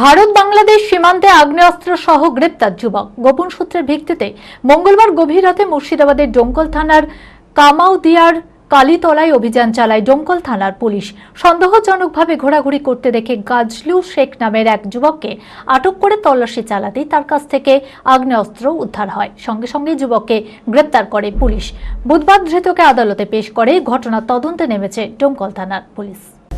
ভারত বাংলাদেশ সীমান্তে আগ্নেয়াস্ত্র সহ গ্রেপ্তার যুবক। গোপন সূত্রের ভিত্তিতে মঙ্গলবার গভীর রাতে মুর্শিদাবাদের ডোমকল থানার কামাউদিয়ার কালীতলায় অভিযান চালায় ডোমকল থানার পুলিশ। সন্দেহজনকভাবে ঘোরাঘুরি করতে দেখে গাজলু শেখ নামের এক যুবককে আটক করে তল্লাশি চালাতেই তার কাছ থেকে আগ্নেয়াস্ত্র উদ্ধার হয়। সঙ্গে সঙ্গে যুবককে গ্রেপ্তার করে পুলিশ। বুধবার ধৃতকে আদালতে পেশ করে ঘটনার তদন্তে নেমেছে ডোমকল থানার পুলিশ।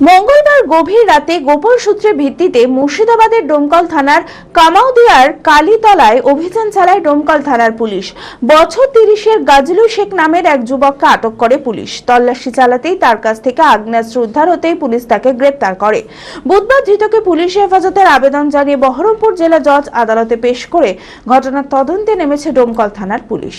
মঙ্গলবার গভীর রাতে গোপন সূত্রের ভিত্তিতে মুর্শিদাবাদের ডোমকল থানার কামাউদিয়ার কালীতলায় অভিযান চালায় ডোমকল থানার পুলিশ। বছর তিরিশের গাজলু শেখ নামের এক যুবককে আটক করে পুলিশ। তল্লাশি চালাতেই তার কাছ থেকে আগ্নেয়াস্ত্র উদ্ধার হতেই পুলিশ তাকে গ্রেপ্তার করে। বুধবার ধৃতকে পুলিশ হেফাজতের আবেদন জানিয়ে বহরমপুর জেলা জজ আদালতে পেশ করে ঘটনার তদন্তে নেমেছে ডোমকল থানার পুলিশ।